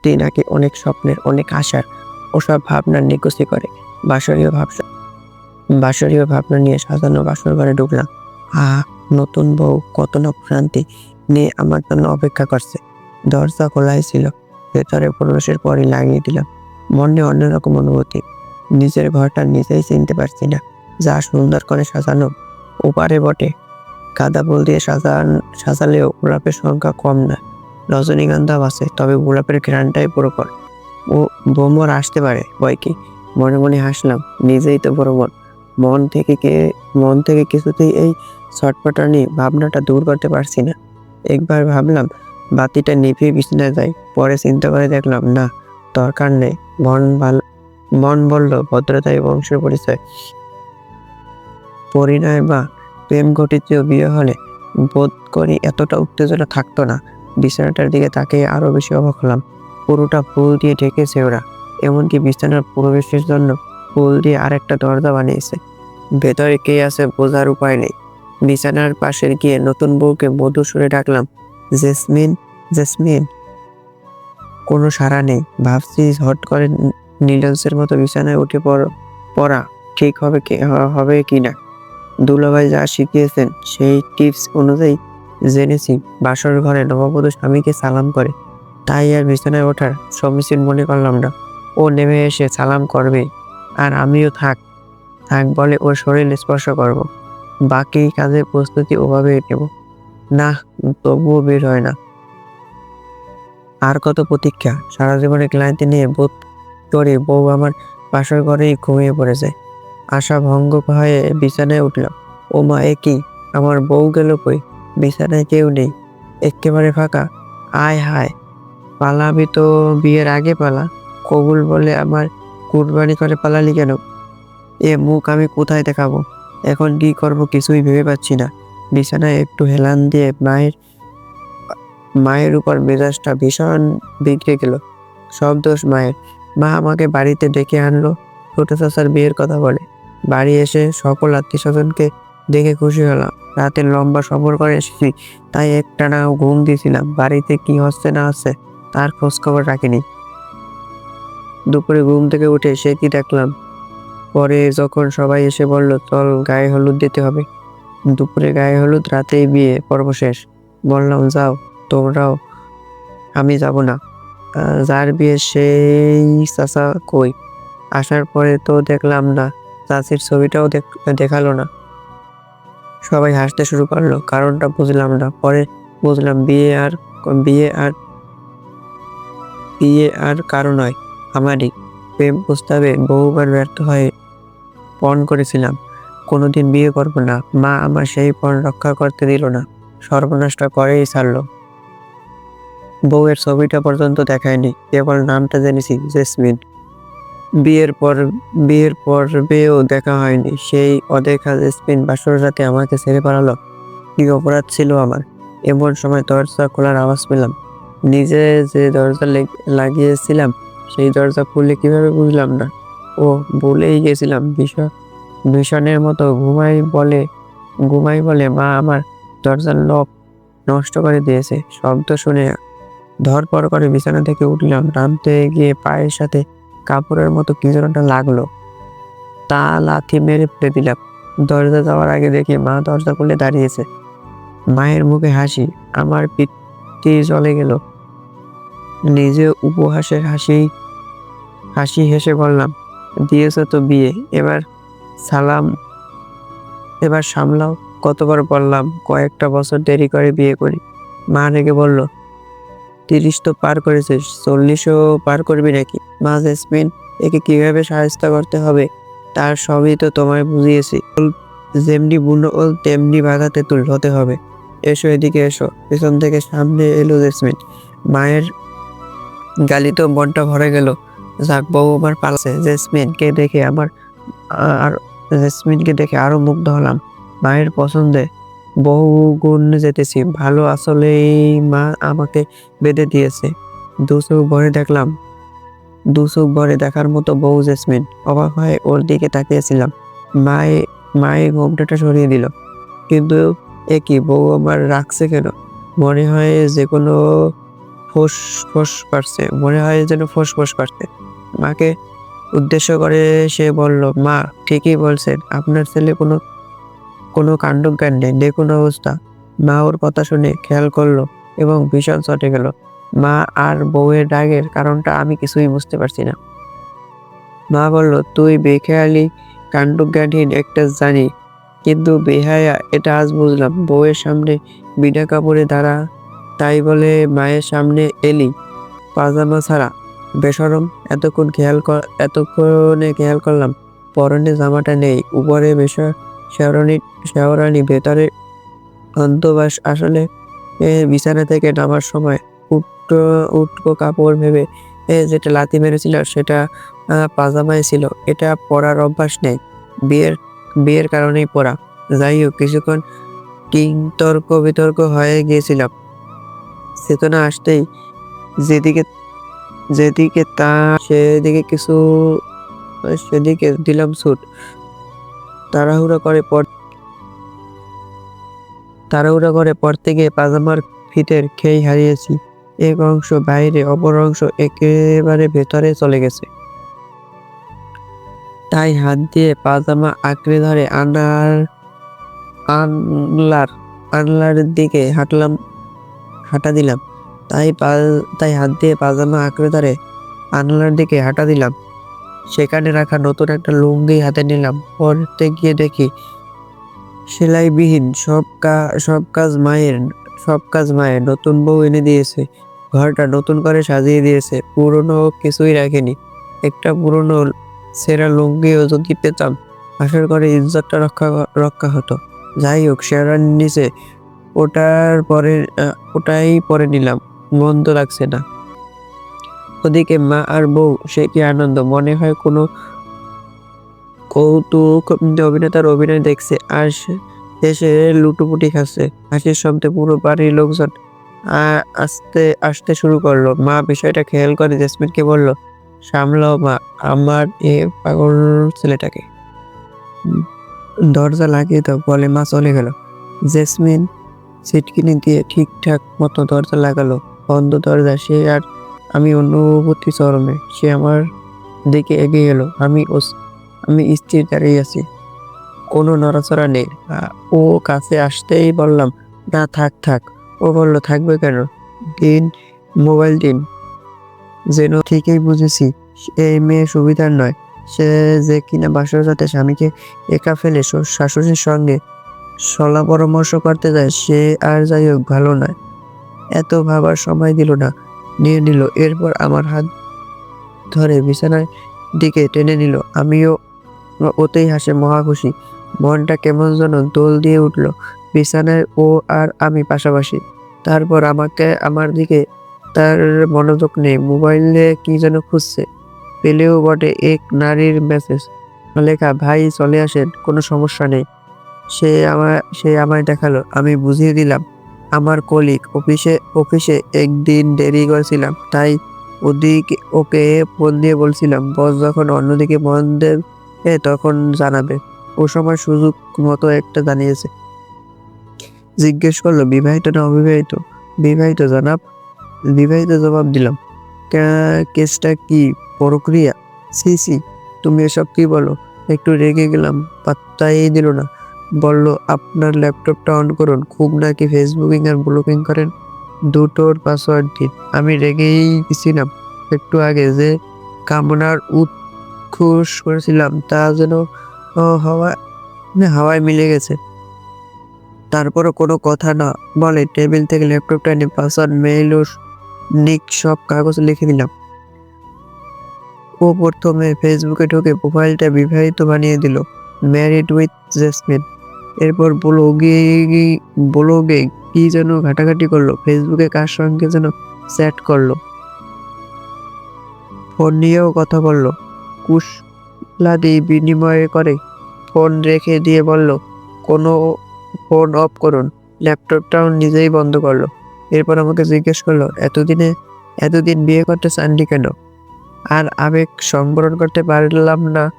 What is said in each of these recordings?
সত্যি নাকি অনেক স্বপ্নের অনেক আশার ওসব ভাবনার নিকুচি করে বাসরীয় ভাব বাসরীয় ভাবনা নিয়ে সাজানো বাসর ঘরে ঢুকলাম। আহ নতুন বউ, কত না ক্রান্তি নিয়ে আমার জন্য অপেক্ষা করছে। দরজা খোলাই ছিল, ভেতরে প্রবেশের পরই লাগিয়ে দিলাম। মনে অন্যরকম অনুভূতি, নিজের ঘরটা নিজেই চিনতে পারছি না। যা সুন্দর করে সাজানো, ওপারে বটে। গাঁদা ফুল দিয়ে সাজান সাজালেও গোলাপের সংখ্যা কম না। রজনীগন্ধাও আছে তবে গোলাপের ঘ্রাণটাই পুরোপর ও বোমর আসতে পারে বই কি? মনে মনে হাসলাম, নিজেই তো বড় মন থেকে কে, মন থেকে কিছুতেই এই ছটপটানি ভাবনাটা দূর করতে পারছি না। একবার ভাবলাম, বাতিটা নিভিয়ে বিছানায় যাই, পরে চিন্তা করে দেখলাম, না, দরকার নেই। মন ভালো, মন বলল, ভদ্রতাই বংশের পরিচয়। পরিণয় বা প্রেম ঘটিত বিয়ে হলে বোধ করি এতটা উত্তেজনা থাকতো না। বিছানাটার দিকে তাকে আরও বেশি অবাক হলাম। পুরোটা ফুল দিয়ে ঢেকেছে ওরা, এমনকি বিছানার প্রবেশের জন্য ফুল দিয়ে আরেকটা দরজা বানিয়েছে। ভেতরে কে আছে বোঝার উপায় নেই। বিছানার পাশে গিয়ে নতুন বউকে মধু সুরে ডাকলাম, জেসমিন জেসমিন। কোনো সাড়া নেই। ভাবছি হট করে নীলসের মতো বিছানায় উঠে পড়- ঠিক হবে কি হবে কি না দুলাভাই যা শিখিয়েছেন সেই টিপস অনুযায়ী জেনেছি, বাসর ঘরে নববধূ স্বামীকে সালাম করে। তাই আর বিছানায় ওঠার সমীচীন মনে করলাম না। ও নেমে এসে সালাম করবে, আর আমিও থাক থাক বলে ওর শরীর স্পর্শ করব। বাকি কাজের প্রস্তুতি ওভাবে নেব। না, তবুও বের হয় না। আর কত প্রতীক্ষা, সারা জীবনে ক্লান্তি নিয়ে বোধ করে বউ আমার বাসর ঘরেই ঘুমিয়ে পড়েছে আশা ভঙ্গ হয়ে বিছানায় উঠলাম ও মা এ কি? আমার বউ গেল কই? বিছানায় কেউ নেই। একেবারে ফাঁকা। আয়, হায়। পালাবি তো বিয়ের আগে পালা। কবুল বলে আমার কুরবানি করে পালালি কেন? এ মুখ আমি কোথায় দেখাবো? এখন কি করব কিছুই ভেবে পাচ্ছি না। বিছানায় একটু হেলান দিয়ে মায়ের মায়ের উপর মেজাজটা ভীষণ বিগড়ে গেল। সব দোষ মায়ের। মা আমাকে বাড়িতে ডেকে আনলো। ছোট চাচার বিয়ের কথা বলে। বাড়ি এসে সকল আত্মীয় স্বজনকে দেখে খুশি হলাম। রাতে লম্বা সফর করে এসেছি, তাই একটানা ঘুম দিয়েছিলাম। বাড়িতে কি হচ্ছে না হচ্ছে, তার খোঁজ খবর রাখিনি। দুপুরে ঘুম থেকে উঠে সে কি দেখলাম? পরে যখন সবাই এসে বলল, চল গায়ে হলুদ দিতে হবে। দুপুরে গায়ে হলুদ, রাতেই বিয়ে, পর্ব শেষ। বললাম, যাও, তোমরাও, আমি যাব না। যার বিয়ে সেই চাচা কই? আসার পরে তো দেখলাম না, চাচির ছবিটাও দেখ- দেখাল না। সবাই হাসতে শুরু করল। কারণটা বুঝলাম না। পরে বুঝলাম বিয়ে আর বিয়ে আর বিয়ে আর কারও নয়, আমারই। প্রেম প্রস্তাবে বহুবার ব্যর্থ হয়ে পণ করেছিলাম। কোনোদিন বিয়ে করব না। মা আমার সেই পণ রক্ষা করতে দিল না। সর্বনাশটা করেই ছাড়লো। বউয়ের ছবিটা পর্যন্ত দেখায়নি। কেবল নামটা জেনেছি, জেসমিন। বিয়ের পর, বিয়ের পর্বেও দেখা হয়নি। সেই অদেখা স্পিন বাসর রাতে আমাকে ছেড়ে পালালো, কি অপরাধ ছিল আমার? এমন সময় দরজা খোলার আওয়াজ পেলাম। নিজে যে দরজা লেগ- লাগিয়েছিলাম, সেই দরজা খুলে কীভাবে বুঝলাম না। ও, বলেই গেছিলাম, ভীষণ, ভীষণের মতো ঘুমাই বলে ঘুমাই বলে মা আমার দরজার লক নষ্ট করে দিয়েছে। শব্দ শুনে ধরপড় করে বিছানা থেকে উঠলাম, নামতে গিয়ে পায়ের সাথে কাপড়ের মতো কি যেন লাগল। তা লাথি মেরে ফেলে দিলাম। দরজা যাওয়ার আগে দেখি মা দরজা খুলে দাঁড়িয়েছে। মায়ের মুখে হাসি, আমার পিঠে জ্বলে গেল। নিজে উপহাসের হাসি হাসি হেসে বললাম, দিয়েছ তো বিয়ে, এবার সালাম, এবার সামলাও। কতবার বললাম, কয়েকটা বছর দেরি করে বিয়ে করি। মা রেগে বলল, তিরিশ তো পার করেছিস, চল্লিশও পার করবি নাকি? মা জেসমিন, একে কীভাবে সাহায্য করতে হবে? তার সবই তো তোমায় বুঝিয়েছি। যেমনি বুনো ওল, তেমনি বাগাতে তুল হতে হবে। এসো এদিকে এসো। পেছন থেকে সামনে এলো জেসমিন। মায়ের গালি তো মনটা ভরে গেল। যাক, বউ আমার পালাছে। জেসমিনকে দেখে আমার, আর জেসমিনকে দেখে আরও মুগ্ধ হলাম। মায়ের পছন্দে বহু গুণ যেতেছি ভালো আসলেই মা আমাকে বেঁধে দিয়েছে। দু চোখ ভরে দেখলাম। দু চোখ ভরে দেখার মতো বউ জেসমিন। অবাক হয়ে ওর দিকে তাকিয়েছিলাম। মায়ে মায়ে ঘোমটাটা সরিয়ে দিল। কিন্তু এ কি, বউ আমার রাখছে কেন? মনে হয় যে কোনো ফোস ফোস কাটছে মনে হয় যেন ফোস ফোস কাটছে মাকে উদ্দেশ্য করে সে বলল, মা, ঠিকই বলছেন। আপনার ছেলে কোনো কোনো কাণ্ডজ্ঞান নেই। দেখুন অবস্থা। মা ওর কথা শুনে খেয়াল করল এবং ভীষণ চটে গেল। মা আর বউয়ের রাগের কারণটা আমি কিছুই বুঝতে পারছি না। মা বলল, তুই বেখেয়ালি কাণ্ডজ্ঞানহীন একটা জানি। কিন্তু বেহায়া, এটা আজ বুঝলাম। বউয়ের সামনে বিনা কাপড়ে দাঁড়া, তাই বলে মায়ের সামনে এলি। পাজামা ছাড়া। বেসরম এতক্ষণ খেয়াল কর এতক্ষণে খেয়াল করলাম, পরনে জামাটা নেই। উপরে বেসা শেওরানি শেওরানি, ভেতরে অন্তবাস আসলে বিছানা থেকে নামার সময় উঠকো কাপড় ভেবে যেটা লাথি মেরেছিল সেটা পাজামায় ছিল। এটা পরার অভ্যাস নেই। বিয়ের বিয়ের কারণেই পরা। যাই হোক, কিছুক্ষণ কিং তর্ক বিতর্ক হয়ে গিয়েছিলাম। চেতনা আসতেই যেদিকে যেদিকে তা, সেদিকে কিছু, সেদিকে দিলাম ছুট তাড়াহুড়া করে পর, তাড়াহুড়ো করে পড়তে গিয়ে পাজামার ফিতের খেই হারিয়েছি। এক অংশ বাইরে, অপর অংশ একেবারে ভেতরে চলে গেছে। তাই হাত দিয়ে পাজামা আঁকড়ে ধরে আনার, আনলার আনলার দিকে হাঁটলাম, হাঁটা দিলাম। তাই তাই হাত দিয়ে পাজামা আঁকড়ে ধরে আনলার দিকে হাঁটা দিলাম। সেখানে রাখা নতুন একটা লুঙ্গি হাতে নিলাম। পরতে গিয়ে দেখি সেলাইবিহীন সব কা- সব কাজ মায়ের, সব কাজ মায়ের। নতুন বউ এনে দিয়েছে। ঘরটা নতুন করে সাজিয়ে দিয়েছে। পুরনো কিছুই রাখেনি। একটা পুরনো সেরা লুঙ্গিও যদি পেতাম আশার করে ইজ্জতটা রক্ষা রক্ষা হতো। যাই হোক সেরার নিচে ওটার পরে ওটাই পরে নিলাম। মন্দ লাগছে না। ওদিকে মা আর বউ, সে কি আনন্দ? মনে হয় কোনো কৌতুক অভিনেতার অভিনয় দেখছে। আর এসে লুটুপুটি খাচ্ছে। হাসির শব্দে পুরো বাড়ির লোকজন আসতে আসতে শুরু করল। মা বিষয়টা খেয়াল করে জেসমিনকে বলল, সামলাও মা, আমার এ পাগল ছেলেটাকে। দরজা লাগিয়ে দাও, বলে মা চলে গেল। জেসমিন সিটকিনি দিয়ে ঠিকঠাক মতো দরজা লাগালো। বন্ধ দরজা, সে আর আমি অনুভূতি চরমে। সে আমার দিকে এগিয়ে এলো। আমি আমি স্থির দাঁড়িয়ে আছি। কোনো নড়াচড়া নেই। ও কাছে আসতেই বললাম, না, থাক থাক। ও বলল, থাকবে কেন? দিন, মোবাইল দিন। যেন ঠিকই বুঝেছি, এই মেয়ে সুবিধার নয়। সে যে কিনা বাসর যাতে স্বামীকে একা ফেলে শাশুড়ির সঙ্গে সলা পরামর্শ করতে যায়, সে আর যাই হোক, ভালো নয়। এত ভাবার সময় দিল না, নিয়ে নিল, এরপর আমার হাত ধরে বিছানার দিকে টেনে নিল। আমিও, ওতেই হাসে, মহা খুশি। মনটা কেমন যেন দোল দিয়ে উঠল। বিছানায় ও আর আমি পাশাপাশি। তারপর আমাকে আমার দিকে, তার মনোযোগ নেই, মোবাইলে কি যেন খুঁজছে। পেলেও বটে এক নারীর মেসেজ লেখা, ভাই, চলে আসেন, কোনো সমস্যা নেই। সে আমার, সে আমায় দেখাল, আমি বুঝিয়ে দিলাম, আমার কলিগ অফিসে অফিসে একদিন দেরি করেছিলাম, তাই ওদিকে, ওকে ফোন দিয়ে বলছিলাম, বস যখন অন্যদিকে মন দেবে তখন জানাবে। ও সময় সুযোগ মতো একটা জানিয়েছে। জিজ্ঞেস করল বিবাহিত না অবিবাহিত? বিবাহিত জানাব। বিবাহিত জবাব দিলাম। কেসটা কি? প্রক্রিয়া? সি সি তুমি এসব কি বলো? একটু রেগে গেলাম পাত্তাই দিল না। বলল আপনার ল্যাপটপটা অন করুন খুব নাকি ফেসবুকিং আর ব্লকিং করেন? দুটোর পাসওয়ার্ড দিন আমি রেগেই দিছিলাম একটু আগে যে কামনার উৎখুস করেছিলাম তা যেন ও, হাওয়া মানে হাওয়ায় মিলে গেছে। তারপরও কোনো কথা না বলে টেবিল থেকে ল্যাপটপটা নিয়ে পাসওয়ার্ড, মেইল নিক সব কাগজ লিখে দিলাম। ও প্রথমে ফেসবুকে ঢুকে প্রোফাইলটা বিবাহিত বানিয়ে দিল, ম্যারিড উইথ জেসমিন। এরপর ব্লগে ব্লগে কি যেন ঘাটাঘাটি করল, ফেসবুকে কার সঙ্গে যেন চ্যাট করল। ফোন নিয়েও কথা বলল, কুশলাদি বিনিময় করে ফোন রেখে দিয়ে বলল, কোনো ফোন অফ করুন। ল্যাপটপটাও নিজেই বন্ধ করল। এরপর আমাকে জিজ্ঞেস করল, এতদিনে, এতদিন বিয়ে করতে চাননি কেন? আর আবেগ সংবরণ করতে পারলাম না।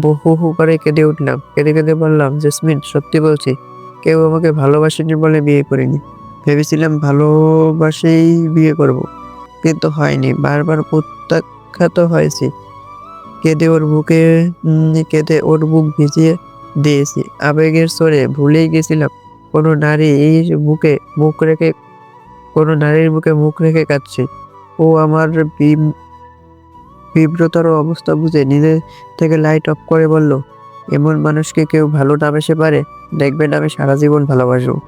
বহু হু করে কেঁদে উঠলাম। কেঁদে কেঁদে বললাম, জেসমিন, সত্যি বলছি, কেউ আমাকে ভালোবাসেনি বলে বিয়ে করিনি। ভেবেছিলাম ভালোবাসেই বিয়ে করব। কিন্তু হয়নি। বারবার প্রত্যাখ্যাত হয়েছি। কেঁদে ওর বুকে কেঁদে ওর বুক ভিজিয়ে দিয়েছি। আবেগের স্বরে ভুলেই গেছিলাম। কোনো নারী এই মুখে মুখ রেখে, কোনো নারীর মুখে মুখ রেখে কাঁদছে। ও আমার বিব্রতর অবস্থা বুঝে নিজে থেকে লাইট অফ করে বলল, এমন মানুষকে কেউ ভালো নামেসে পারে। দেখবেন আমি সারা জীবন ভালোবাসবো।